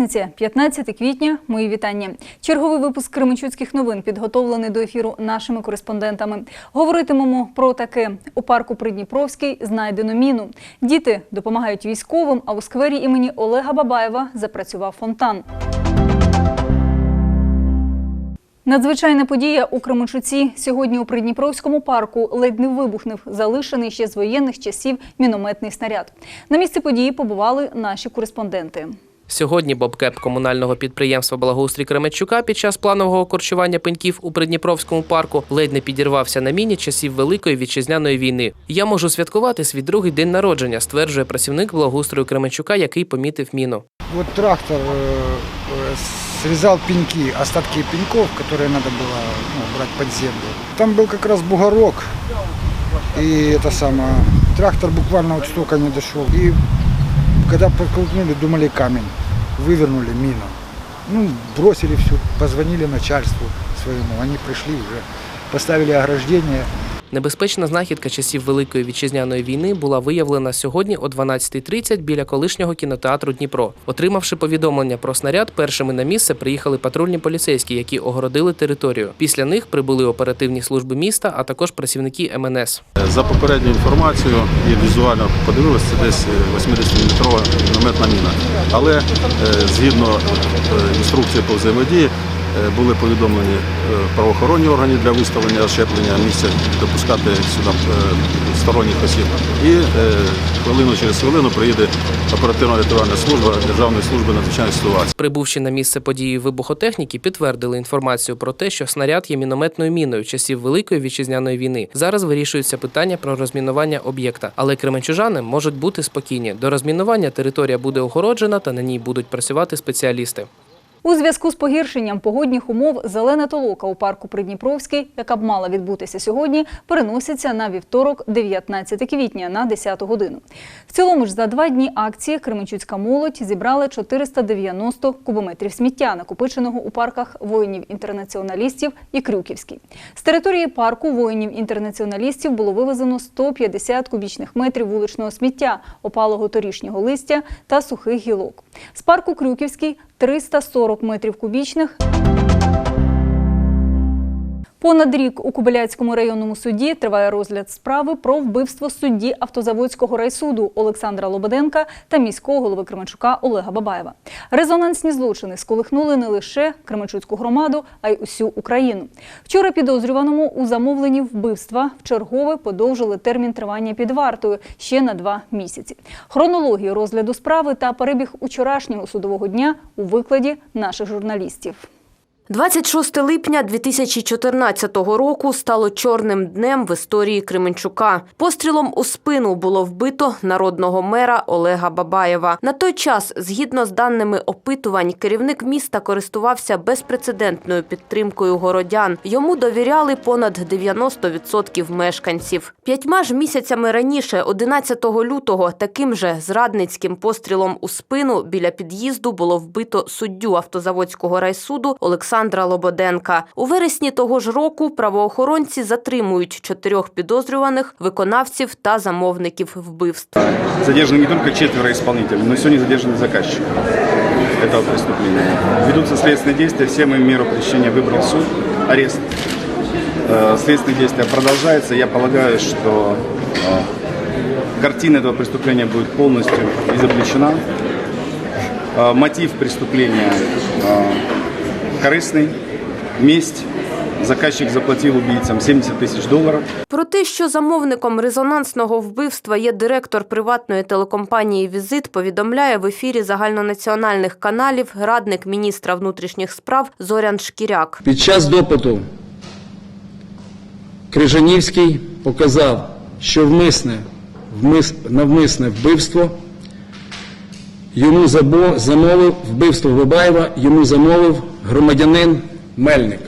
П'ятниця, 15 квітня. Мої вітання. Черговий випуск Кременчуцьких новин підготовлений до ефіру нашими кореспондентами. Говоритимемо про таке у парку Придніпровський знайдено міну. Діти допомагають військовим. А у сквері імені Олега Бабаєва запрацював фонтан. Надзвичайна подія у Кременчуці. Сьогодні у Придніпровському парку ледь не вибухнув залишений ще з воєнних часів мінометний снаряд. На місці події побували наші кореспонденти. Сьогодні бобкеп комунального підприємства Благоустрій Кременчука під час планового корчування пеньків у Придніпровському парку ледь не підірвався на міні часів Великої вітчизняної війни. Я можу святкувати свій другий день народження, стверджує працівник благоустрою Кременчука, який помітив міну. Вот трактор э, э, срезал пеньки, остатки пеньков, которые надо было ну, брать под землю. Там был как раз бугорок, и это самое, трактор буквально вот столько не дошел. И когда протолкнули, думали камень, вывернули мину. Ну, бросили все, позвонили начальству своему, они пришли уже, поставили ограждение, Небезпечна знахідка часів Великої вітчизняної війни була виявлена сьогодні о 12.30 біля колишнього кінотеатру Дніпро. Отримавши повідомлення про снаряд, першими на місце приїхали патрульні поліцейські, які огородили територію. Після них прибули оперативні служби міста, а також працівники МНС. За попередньою інформацією і візуально подивилися, це десь 80-метрова мінометна міна. Але е, згідно е, інструкції по взаємодії е, були повідомлені е, правоохоронні органи для виставлення щеплення місця, допускати сюди е, сторонніх осіб. І е, хвилину через хвилину приїде оперативно-рятувальна служба Державної служби надзвичайних ситуацій. Прибувши на місце події вибухотехніки, підтвердили інформацію про те, що снаряд є мінометною міною часів Великої вітчизняної війни. Зараз вирішується питання про розмінування об'єкта, але кременчужани можуть бути спокійні. До розмінування територія буде огороджена та на ній будуть працювати спеціалісти. У зв'язку з погіршенням погодних умов зелена толока у парку Придніпровський, яка б мала відбутися сьогодні, переноситься на вівторок, 19 квітня на 10 годину. В цілому ж за два дні акції Кременчуцька молодь зібрала 490 кубометрів сміття, накопиченого у парках воїнів-інтернаціоналістів і Крюківський. З території парку воїнів-інтернаціоналістів було вивезено 150 кубічних метрів вуличного сміття, опалого торішнього листя та сухих гілок. З парку Крюківський 340 метрів кубічних. Понад рік у Кобиляцькому районному суді триває розгляд справи про вбивство судді Автозаводського райсуду Олександра Лободенка та міського голови Кременчука Олега Бабаєва. Резонансні злочини сколихнули не лише Кременчуцьку громаду, а й усю Україну. Вчора підозрюваному у замовленні вбивства вчергове подовжили термін тривання під вартою ще на два місяці. Хронологію розгляду справи та перебіг учорашнього судового дня у викладі наших журналістів. 26 липня 2014 року стало чорним днем в історії Кременчука. Пострілом у спину було вбито народного мера Олега Бабаєва. На той час, згідно з даними опитувань, керівник міста користувався безпрецедентною підтримкою городян. Йому довіряли понад 90% мешканців. П'ятьма ж місяцями раніше, 11 лютого, таким же зрадницьким пострілом у спину біля під'їзду було вбито суддю автозаводського райсуду Олександра Лободенка. У вересні того ж року правоохоронці затримують чотирьох підозрюваних виконавців та замовників вбивств. Задержаны не только четверо исполнителей, но и сегодня задержаны заказчик этого преступления. Ведутся следственные действия, всем им меру пресечения выбрал суд, арест. Э, Следственные действия продолжаются. Я полагаю, что э, картина этого преступления будет полностью изобличена. Э, Мотив преступления э, корыстный, месть. Заказчик заплатил убийцам 70 тысяч долларов. Про те, що замовником резонансного вбивства є директор приватної телекомпанії «Візит», повідомляє в ефірі загальнонаціональних каналів радник міністра внутрішніх справ Зорян Шкіряк. Під час допиту Крижанівський показав, що вмисне, вмис, навмисне вбивство йому замовив вбивство Бабаєва, йому замовив громадянин Мельник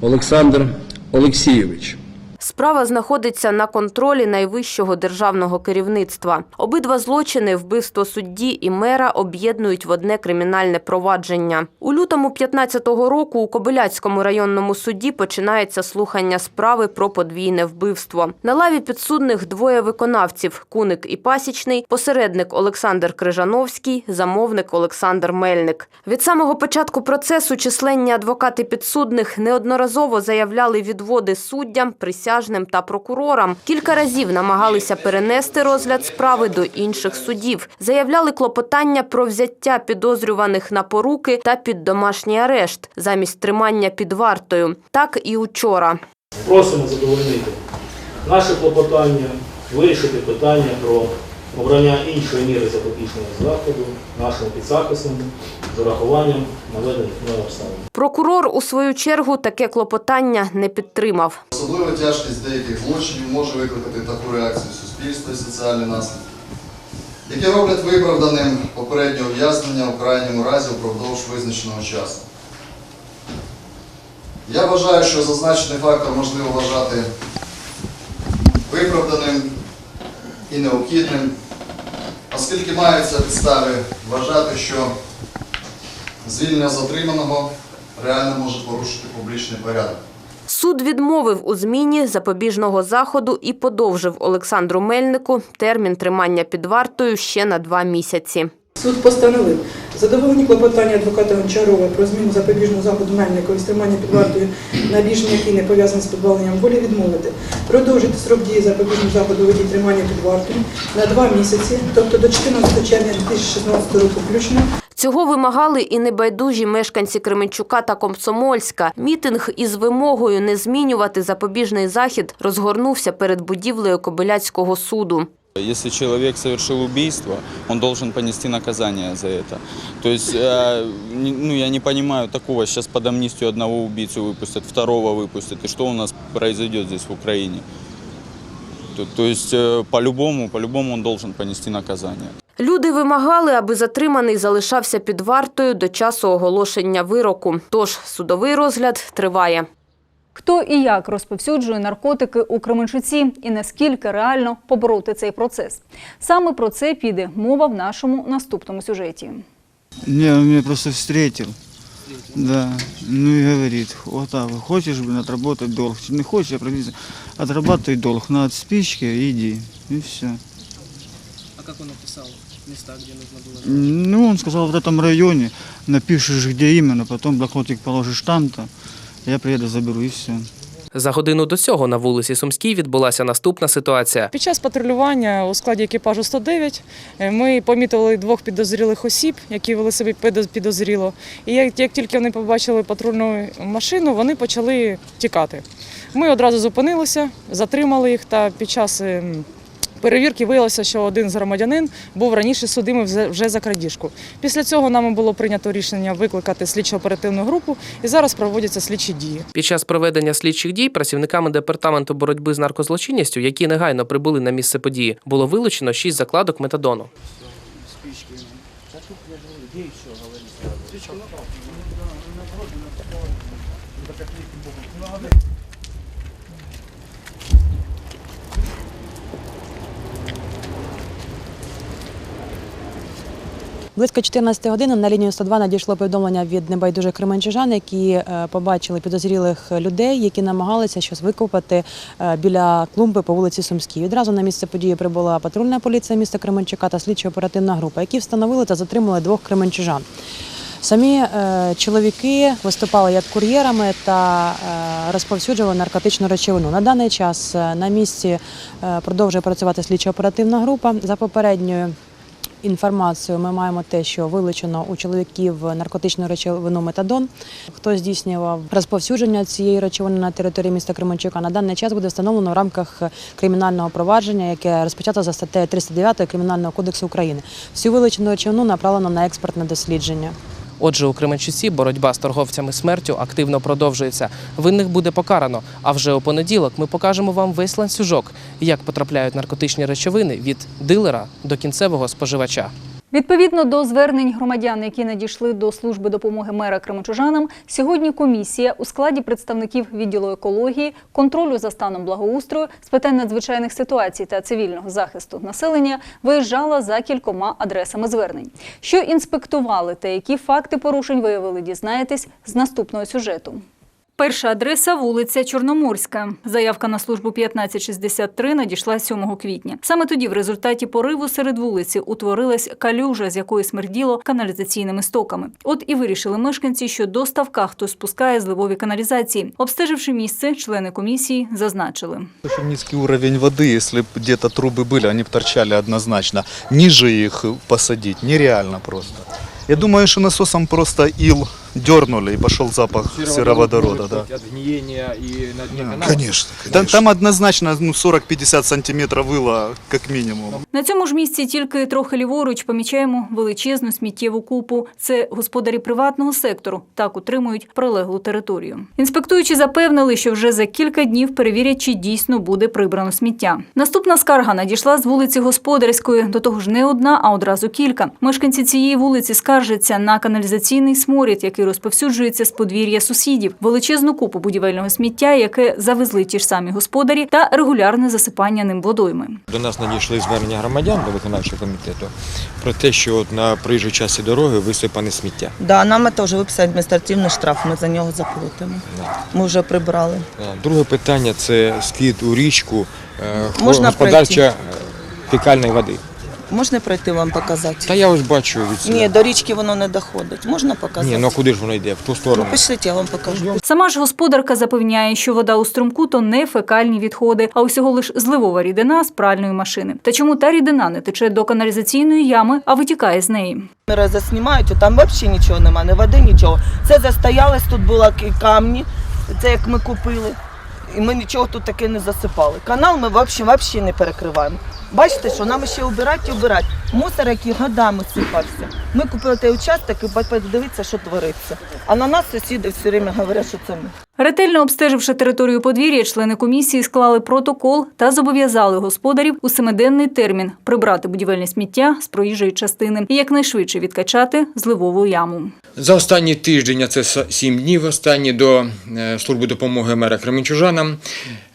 Олександр Олексійович. Справа знаходиться на контролі найвищого державного керівництва. Обидва злочини вбивство судді і мера об'єднують в одне кримінальне провадження. У лютому 15-го року у Кобиляцькому районному суді починається слухання справи про подвійне вбивство. На лаві підсудних двоє виконавців: Куник і Пасічний, посередник Олександр Крижановський, замовник Олександр Мельник. Від самого початку процесу численні адвокати підсудних неодноразово заявляли відводи суддям, присяжним та прокурорам. Кілька разів намагалися перенести розгляд справи до інших судів. Заявляли клопотання про взяття підозрюваних на поруки та під домашній арешт замість тримання під вартою. Так і учора. Просимо задовольнити наше клопотання, вирішити питання про обрання іншої міри запобіжного заходу нашим підзахисним з урахуванням наведених мною обставин. Прокурор у свою чергу таке клопотання не підтримав. Особлива тяжкість деяких злочинів може викликати таку реакцію суспільства і соціальні наслідки, які роблять виправданим попереднє ув'язнення у крайньому разі впродовж визначеного часу. Я вважаю, що зазначений фактор можливо вважати виправданим і необхідним, оскільки маються підстави вважати, що звільнення затриманого реально може порушити публічний порядок. Суд відмовив у зміні запобіжного заходу і подовжив Олександру Мельнику термін тримання під вартою ще на два місяці. Суд постановив задоволені клопотання адвоката Гончарова про зміну запобіжного заходу Мельникова із тримання під вартою на більш м'який не пов'язаний з позбавленням волі відмовити, продовжити срок дії запобіжного заходу виді тримання під вартою на два місяці, тобто до 14 червня 2016 року включно, Цього вимагали і небайдужі мешканці Кременчука та Комсомольська. Мітинг із вимогою не змінювати запобіжний захід розгорнувся перед будівлею Кобиляцького суду. Если человек совершил убийство, он должен понести наказание за это. То есть, э, не- ну, я не понимаю такого, сейчас под амнистию одного убийцу выпустят, второго выпустят, и что у нас произойдет здесь в Украине? То, то есть, э, по-любому, по-любому он должен понести наказание. Люди вимагали, аби затриманий залишався під вартою до часу оголошення вироку. Тож судовий розгляд триває. Хто і як розповсюджує наркотики у Кременчуці і наскільки реально побороти цей процес? Саме про це піде мова в нашому наступному сюжеті. Не, он меня просто встретил. Да. Ну и говорит, вот так, вот, хочешь, блин, отработать долг? Не хочешь, я. Отрабатывай долг, на спички иди. И все. А він міста, де потрібно було? Ну, он сказал, в этом районе напишешь, где именно, потом блокнотик положишь там-то. Я приеду, заберу и все. За годину до цього на вулиці Сумській відбулася наступна ситуація. Під час патрулювання у складі екіпажу 109 е, ми помітили двох підозрілих осіб, які вели себе підозріло. І як, як тільки вони побачили патрульну машину, вони почали тікати. Ми одразу зупинилися, затримали їх та під час ем, перевірки виявилося, що один з громадянин був раніше судимий вже- за крадіжку. Після цього нами було прийнято рішення викликати слідчо-оперативну групу і зараз проводяться слідчі дії. Під час проведення слідчих дій працівниками департаменту боротьби з наркозлочинністю, які негайно прибули на місце події, було вилучено шість закладок метадону. Близько 14 години на лінію 102 надійшло повідомлення від небайдужих кременчужан, які е, побачили підозрілих людей, які намагалися щось викопати е, біля клумби по вулиці Сумській. Відразу на місце події прибула патрульна поліція міста Кременчука та слідчо-оперативна група, які встановили та затримали двох кременчужан. Самі е, чоловіки виступали як кур'єрами та розповсюджували наркотичну речовину. На даний час на місці продовжує працювати слідчо-оперативна група за попередньою інформацію ми маємо те, що вилучено у чоловіків наркотичну речовину метадон. Хто здійснював розповсюдження цієї речовини на території міста Кременчука, на даний час буде встановлено в рамках кримінального провадження, яке розпочато за статтею 309 Кримінального кодексу України. Всю вилучену речовину направлено на експертне дослідження. Отже, у Кременчуці боротьба з торговцями смертю активно продовжується. Винних буде покарано. А вже у понеділок ми покажемо вам весь ланцюжок, як потрапляють наркотичні речовини від дилера до кінцевого споживача. Відповідно до звернень громадян, які надійшли до служби допомоги мера кременчужанам, сьогодні комісія у складі представників відділу екології, контролю за станом благоустрою з питань надзвичайних ситуацій та цивільного захисту населення виїжджала за кількома адресами звернень. Що інспектували та які факти порушень виявили, дізнаєтесь з наступного сюжету. Перша адреса вулиця Чорноморська. Заявка на службу 1563 надійшла 7 квітня. Саме тоді, в результаті пориву серед вулиці, утворилась калюжа, з якої смерділо каналізаційними стоками. От і вирішили мешканці, що до ставка хтось спускає зливові каналізації. Обстеживши місце, члени комісії зазначили. Очень низкий уровень воды, если бы где-то трубы были, они бы торчали однозначно. Ниже их посадить нереально просто. Я думаю, что насосом просто ил дернули и пошел запах сероводорода. Да. От гниения и на дне канала? Конечно, Там, там однозначно ну, 40-50 сантиметров выла как минимум. На цьому ж місці тільки трохи ліворуч помічаємо величезну сміттєву купу. Це господарі приватного сектору. Так утримують прилеглу територію. Інспектуючі запевнили, що вже за кілька днів перевірять, чи дійсно буде прибрано сміття. Наступна скарга надійшла з вулиці Господарської. До того ж, не одна, а одразу кілька. Мешканці цієї вулиці скаржаться на каналізаційний сморід, який розповсюджується з подвір'я сусідів, величезну купу будівельного сміття, яке завезли ті ж самі господарі, та регулярне засипання ним водойми. До нас надійшли звернення громадян до виконавчого комітету про те, що от на проїжджій часі дороги висипане сміття. Да, нам теж виписали адміністративний штраф, ми за нього заплатимо. Ми вже прибрали. Е, Друге питання це скид у річку е, Можна господарча е, фекальної води. Можна пройти вам показати? Та я ось бачу від сюди. Ні, до річки воно не доходить. Можна показати? Ні, ну а куди ж воно йде? В ту Ну, сторону. пішліть, я вам покажу. Сама ж господарка запевняє, що вода у струмку то не фекальні відходи, а усього лиш зливова рідина з пральної машини. Та чому та рідина не тече до каналізаційної ями, а витікає з неї? Камери заснімають, а там взагалі нічого немає, ні води, нічого. Це застоялось, тут були ки- камні, це як ми купили. І ми нічого тут таке не засипали. Канал ми взагалі, взагалі не перекриваємо. Бачите, що нам ще обирати і обирати. Мусор, який годами сипався. Ми купили той участок і подивитися, що твориться. А на нас сусіди все время говорять, що це ми. Ретельно обстеживши територію подвір'я, члени комісії склали протокол та зобов'язали господарів у семиденний термін прибрати будівельне сміття з проїжджої частини і якнайшвидше відкачати зливову яму. За останній тиждень, а це сім днів, останні до е, служби допомоги мера Кременчужанам,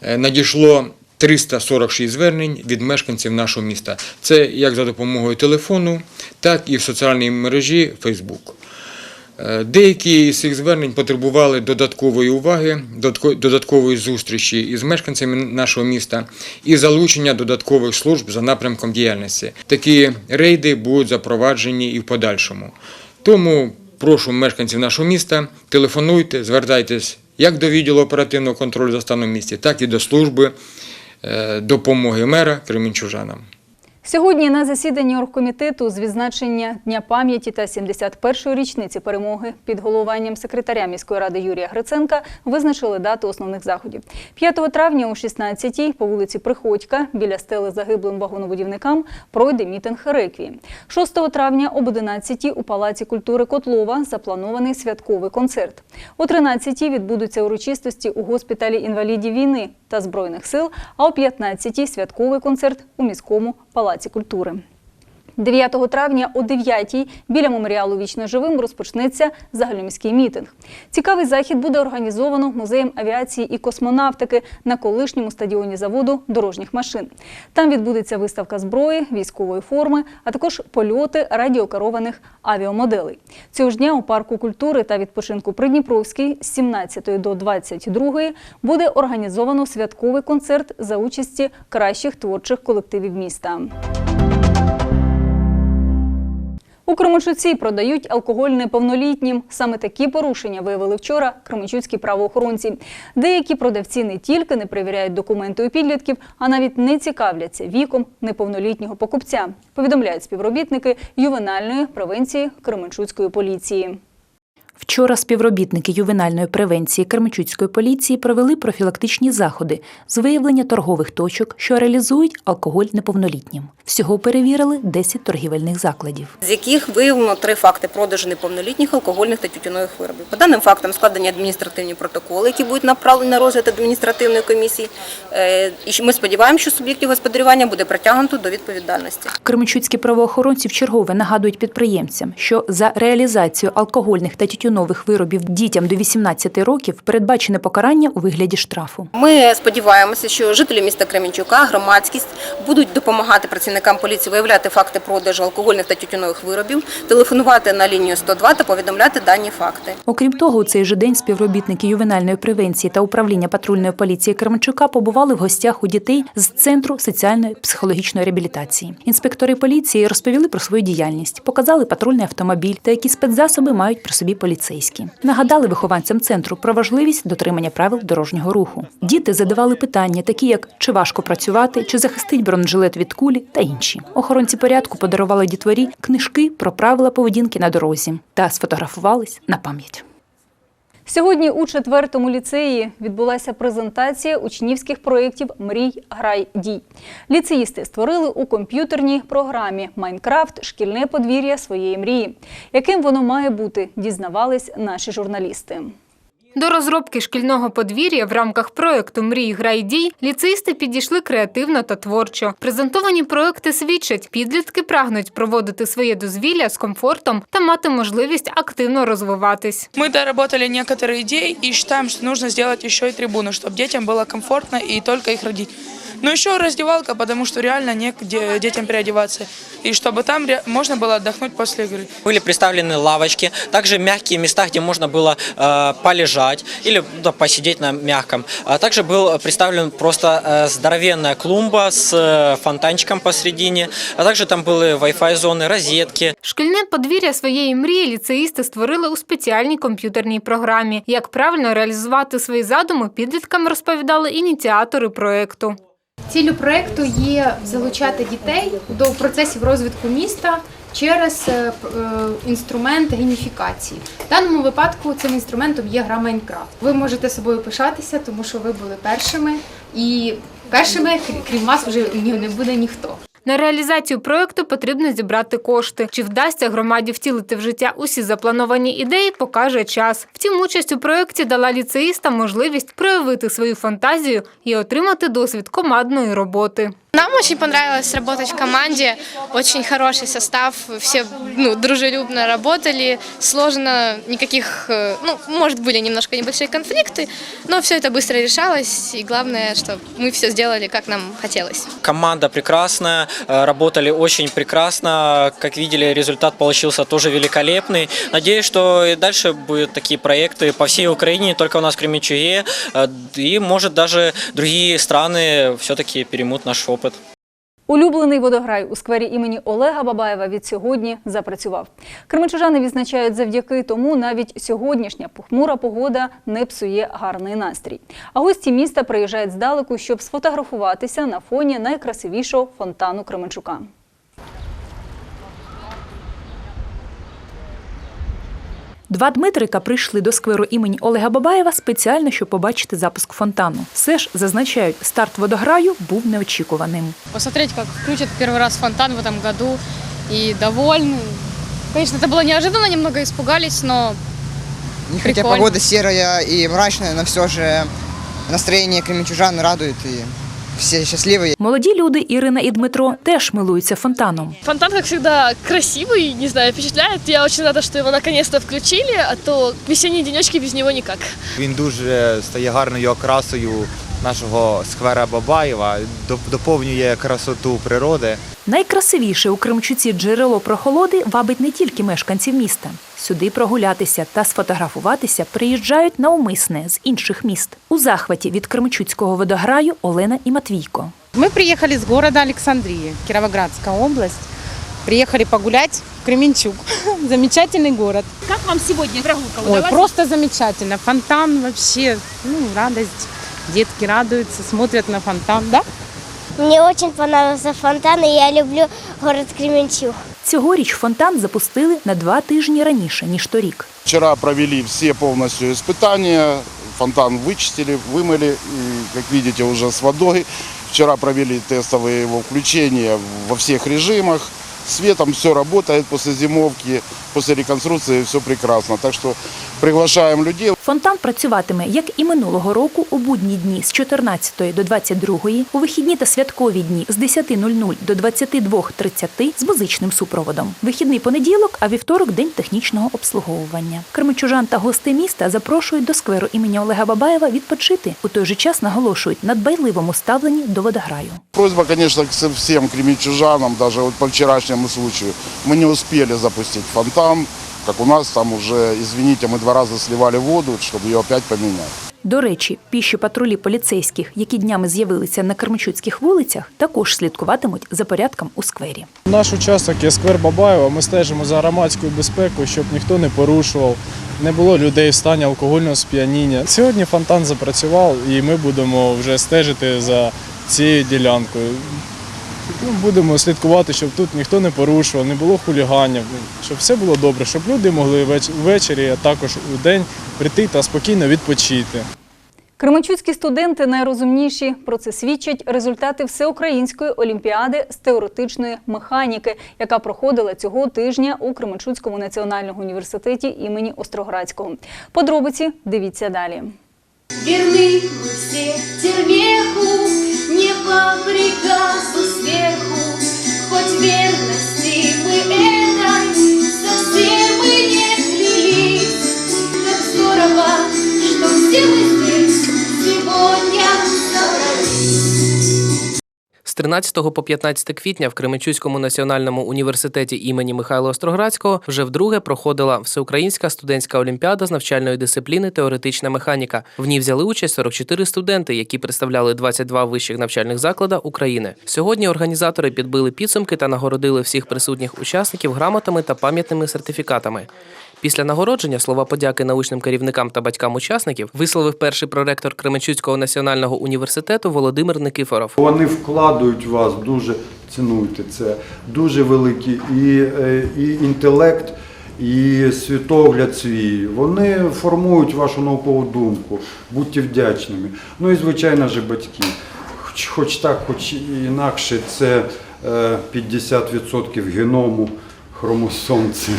е, надійшло 346 звернень від мешканців нашого міста. Це як за допомогою телефону, так і в соціальній мережі Facebook. Е, Деякі з цих звернень потребували додаткової уваги, додатко- додаткової зустрічі із мешканцями нашого міста і залучення додаткових служб за напрямком діяльності. Такі рейди будуть запроваджені і в подальшому. Тому прошу мешканців нашого міста, телефонуйте, звертайтесь як до відділу оперативного контролю за станом місті, так і до служби допомоги мера Кременчужанам. Сьогодні на засіданні оргкомітету з відзначення Дня пам'яті та 71-ї річниці перемоги під головуванням секретаря міської ради Юрія Гриценка визначили дату основних заходів. 5 травня о 16-й по вулиці Приходька біля стели загиблим вагонобудівникам пройде мітинг реквії. 6 травня об 11-й у Палаці культури Котлова запланований святковий концерт. О 13-й відбудуться урочистості у госпіталі інвалідів війни та збройних сил, а о 15-й святковий концерт у міському палаці культури. 9 травня о 9 біля меморіалу Вічно живим розпочнеться загальноміський мітинг. Цікавий захід буде організовано музеєм авіації і космонавтики на колишньому стадіоні заводу дорожніх машин. Там відбудеться виставка зброї, військової форми, а також польоти радіокерованих авіамоделей. Цього ж дня у парку культури та відпочинку Придніпровський з 17 до 22 буде організовано святковий концерт за участі кращих творчих колективів міста. У Кременчуці продають алкоголь неповнолітнім. Саме такі порушення виявили вчора кременчуцькі правоохоронці. Деякі продавці не тільки не перевіряють документи у підлітків, а навіть не цікавляться віком неповнолітнього покупця. Повідомляють співробітники ювенальної превенції Кременчуцької поліції. Вчора співробітники ювенальної превенції Кременчуцької поліції провели профілактичні заходи з виявлення торгових точок, що реалізують алкоголь неповнолітнім. Всього перевірили 10 торгівельних закладів. з яких виявлено три факти продажу неповнолітніх алкогольних та тютюнових виробів. По даним фактам складені адміністративні протоколи, які будуть направлені на розгляд адміністративної комісії. Е, І ми сподіваємося, що суб'єктів господарювання буде притягнуто до відповідальності. Кременчуцькі правоохоронці вчергове нагадують підприємцям, що за реалізацію алкогольних та тютюнових виробів дітям до 18 років передбачене покарання у вигляді штрафу. Ми сподіваємося, що жителі міста Кременчука, громадськість будуть допомагати працівникам поліції виявляти факти продажу алкогольних та тютюнових виробів, телефонувати на лінію 102 та повідомляти дані факти. Окрім того, у цей же день співробітники ювенальної превенції та управління патрульної поліції Кременчука побували в гостях у дітей з центру соціальної психологічної реабілітації. Інспектори поліції розповіли про свою діяльність, показали патрульний автомобіль та які спецзасоби мають при собі поліцейські. Нагадали вихованцям центру про важливість дотримання правил дорожнього руху. Діти задавали питання, такі як чи важко працювати, чи захистить бронежилет від кулі та інші. Охоронці порядку подарували дітворі книжки про правила поведінки на дорозі та сфотографувались на пам'ять. Сьогодні у четвертому ліцеї відбулася презентація учнівських проєктів Мрій, грай, дій. Ліцеїсти створили у комп'ютерній програмі Майнкрафт шкільне подвір'я своєї мрії. Яким воно має бути, дізнавались наші журналісти. До розробки шкільного подвір'я в рамках проекту Мрій грай дій ліцеїсти підійшли креативно та творчо. Презентовані проекти свідчать, підлітки прагнуть проводити своє дозвілля з комфортом та мати можливість активно розвиватись. Мы доработали некоторые идеи и считаем, что нужно сделать еще и трибуну, чтобы детям было комфортно и только их родить. Но еще раздевалка, потому что реально негде детям переодеваться. И чтобы там ре- можно было отдохнуть после игры. Были представлены лавочки, также мягкие места, где можно было э, полежать или да, посидеть на мягком. А также был представлен просто э, здоровенная клумба с э, фонтанчиком посередине, а также там были Wi-Fi зоны, розетки. Шкільне подвір'я своєї мрії ліцеїсти створили у спеціальній комп'ютерній програмі. Як правильно реалізувати свої задуми, підліткам розповідали ініціатори проекту. Ціллю проекту є залучати дітей до процесів розвитку міста через е, е, інструмент гейміфікації. В даному випадку цим інструментом є гра Майнкрафт. Ви можете собою пишатися, тому що ви були першими, і першими, крім вас, вже не буде ніхто. На реалізацію проекту потрібно зібрати кошти. Чи вдасться громаді втілити в життя усі заплановані ідеї, покаже час. Втім, участь у проекті дала ліцеїстам можливість проявити свою фантазію і отримати досвід командної роботи. Нам очень понравилось работать в команде, очень хороший состав, все ну, дружелюбно работали, сложно, никаких, э, ну, может, были немножко небольшие конфликты, но все это быстро решалось, и главное, что мы все сделали, как нам хотелось. Команда прекрасная, э, работали очень прекрасно. Как видели, результат получился тоже великолепный. Надеюсь, что и дальше будут такие проекты по всей Украине, не только у нас в Кременчуге. Э, И, может, даже другие страны все-таки переймут наш опыт. Улюблений водограй у сквері імені Олега Бабаєва від сьогодні запрацював. Кременчужани відзначають завдяки тому навіть сьогоднішня похмура погода не псує гарний настрій. А гості міста приїжджають здалеку, щоб сфотографуватися на фоні найкрасивішого фонтану Кременчука. Два Дмитрика прийшли до скверу імені Олега Бабаєва спеціально, щоб побачити запуск фонтану. Все ж зазначають, старт водограю був неочікуваним. посмотреть, как включат первый раз фонтан в этом году и довольны. Конечно, это было неожиданно, немного испугались, но И хотя Прикольно. погода серая и мрачная, но все же настроение кременчужан радует и все счастливые. Молоді люди Ірина і Дмитро теж милуються фонтаном. Фонтан, как всегда, красивый, не знаю, впечатляет. Я очень рада, что его наконец-то включили, а то весенние денечки без него никак. Він дуже стає гарною окрасою нашого сквера Бабаєва, доповнює красоту природи. Найкрасивіше у Кримчуці джерело прохолоди вабить не тільки мешканців міста. Сюди прогулятися та сфотографуватися приїжджають навмисне з інших міст. У захваті від Кремчуцького водограю Олена і Матвійко. Мы приехали с города Александрии, Кировоградская область. Приехали погулять в Кременчук. Замечательный город. Как вам сегодня прогулка Ой, удалась? просто замечательно. Фонтан вообще, ну, радость. Детки радуются, смотрят на фонтан, да? Мне очень понравился фонтан, и я люблю город Кременчуг. Цьогоріч фонтан запустили на два тижні раніше ніж торік. Вчера провели все полностью испытания, фонтан вычистили, вымыли, и, как видите, уже с водой. Вчера провели тестовое его включение во всех режимах. Светом все работает после зимовки, после реконструкции все прекрасно. Так что приглашаем людей. Фонтан працюватиме, як і минулого року, у будні дні з 14 до 22, у вихідні та святкові дні з 10.00 до 22.30 з музичним супроводом. Вихідний понеділок, а вівторок день технічного обслуговування. Кременчужан та гости міста запрошують до скверу імені Олега Бабаєва відпочити. У той же час наголошують на дбайливому ставленні до водограю. Просьба, конечно, к всем кременчужанам, даже вот по вчерашнему случаю. Мы не успели запустить фонтан, как у нас там уже, извините, мы два раза сливали воду, чтобы ее опять поменять. До речі, піші патрулі поліцейських, які днями з'явилися на Кременчуцьких вулицях, також слідкуватимуть за порядком у сквері. Наш участок є сквер Бабаєва. Ми стежимо за громадською безпекою, щоб ніхто не порушував, не було людей в стані алкогольного сп'яніння. Сьогодні фонтан запрацював, і ми будемо вже стежити за цією ділянкою. Ну, Будемо слідкувати, щоб тут ніхто не порушував, не було хуліганів, щоб все було добре, щоб люди могли ввечері, а також у день прийти та спокійно відпочити. Кременчуцькі студенти найрозумніші. Про це свідчать результати всеукраїнської олімпіади з теоретичної механіки, яка проходила цього тижня у Кременчуцькому національному університеті імені Остроградського. Подробиці дивіться далі. Верны мы все термеху, не по приказу сверху, хоть верности мы этой совсем и не клялись. Так здорово, что все мы 13 по 15 квітня в Кременчуцькому національному університеті імені Михайла Остроградського вже вдруге проходила всеукраїнська студентська олімпіада з навчальної дисципліни теоретична механіка. В ній взяли участь 44 студенти, які представляли 22 вищих навчальних заклади України. Сьогодні організатори підбили підсумки та нагородили всіх присутніх учасників грамотами та пам'ятними сертифікатами. Після нагородження слова подяки научним керівникам та батькам учасників висловив перший проректор Кременчуцького національного університету Володимир Никифоров. Вони вкладають вас, дуже цінуйте це, дуже великий і, е, і інтелект, і світогляд свій. Вони формують вашу наукову думку. Будьте вдячними. Ну і звичайно ж батьки. Хоч, хоч так, хоч інакше, це е, 50% геному хромосом. Це,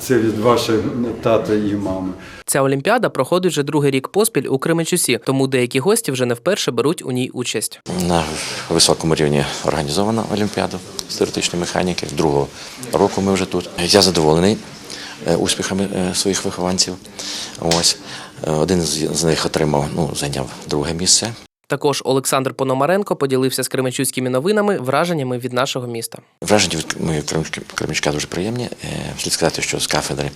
це від вашої тата і мами. Ця олімпіада проходить вже другий рік поспіль у Кременчусі, тому деякі гості вже не вперше беруть у ній участь. На високому рівні організована Олімпіада з теоретичної механіки. Другого року ми вже тут. Я задоволений е, успіхами е, своїх вихованців. Ось е, один з з них отримав, ну, зайняв друге місце. Також Олександр Пономаренко поділився з кременчуцькими новинами, враженнями від нашого міста. Враження від моєї Кременчука дуже приємні. Е, Слід сказати, що з кафедри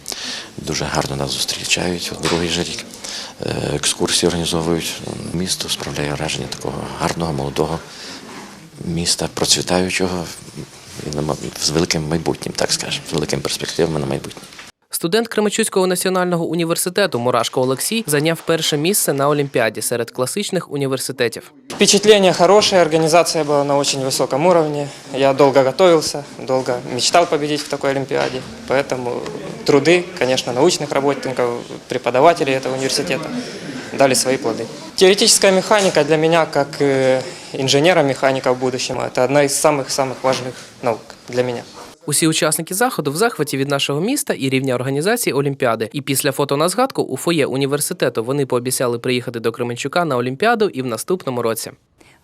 дуже гарно нас зустрічають. Другий же рік Е, екскурсії організовують. Місто справляє враження такого гарного, молодого міста, процвітаючого і з великим майбутнім, так скажемо, з великими перспективами на майбутнє. Студент Кременчуцького національного університету Мурашко Олексій зайняв перше місце на Олімпіаді серед класичних університетів. Впечатление хорошее, организация была на очень высоком уровне. Я долго готовился, долго мечтал победить в такой Олимпиаде. Поэтому труды, конечно, научных работников, преподавателей этого университета дали свои плоды. Теоретическая механика для меня, как э, инженера-механика в будущем, это одна из самых-самых важных наук для меня. Усі учасники заходу в захваті від нашого міста і рівня організації Олімпіади. І після фото на згадку у фоє університету вони пообіцяли приїхати до Кременчука на Олімпіаду і в наступному році.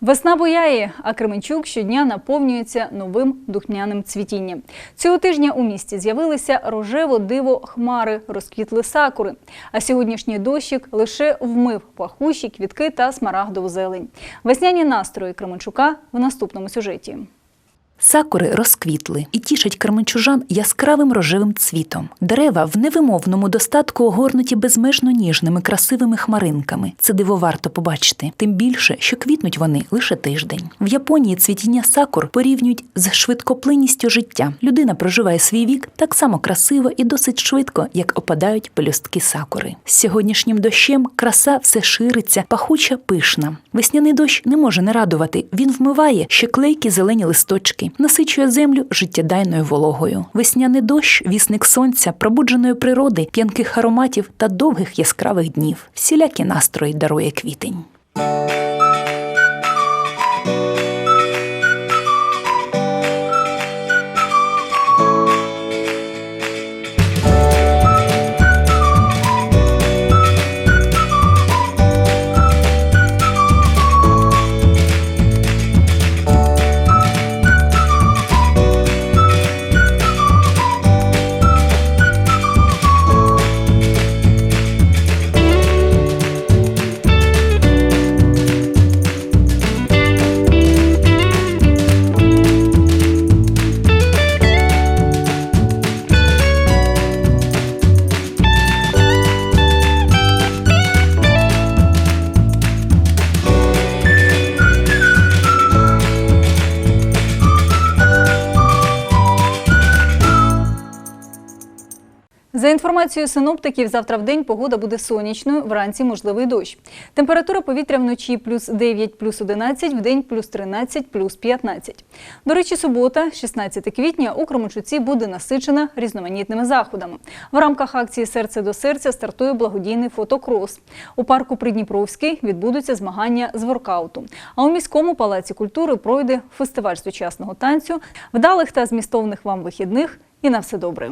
Весна буяє, а Кременчук щодня наповнюється новим духмяним цвітінням. Цього тижня у місті з'явилися рожево диво хмари, розквітли сакури. А сьогоднішній дощик лише вмив пахущі квітки та смарагдову зелень. Весняні настрої Кременчука в наступному сюжеті. Сакури розквітли і тішать кременчужан яскравим рожевим цвітом. Дерева в невимовному достатку огорнуті безмежно ніжними красивими хмаринками. Це диво варто побачити. Тим більше, що квітнуть вони лише тиждень. В Японії цвітіння сакур порівнюють з швидкоплинністю життя. Людина проживає свій вік так само красиво і досить швидко, як опадають пелюстки сакури. З сьогоднішнім дощем краса все шириться, пахуча пишна. Весняний дощ не може не радувати. Він вмиває ще клейкі зелені листочки. Насичує землю життєдайною вологою. Весняний дощ, вісник сонця, пробудженої природи, п'янких ароматів та довгих яскравих днів. Всілякі настрої дарує квітень. За інформацією синоптиків, завтра в день погода буде сонячною, вранці можливий дощ. Температура повітря вночі плюс 9, плюс 11, в день плюс 13, плюс 15. До речі, субота, 16 квітня, у Кременчуці буде насичена різноманітними заходами. В рамках акції Серце до серця стартує благодійний фотокрос. У парку Придніпровський відбудуться змагання з воркауту. А у міському палаці культури пройде фестиваль сучасного танцю, вдалих та змістовних вам вихідних і на все добре.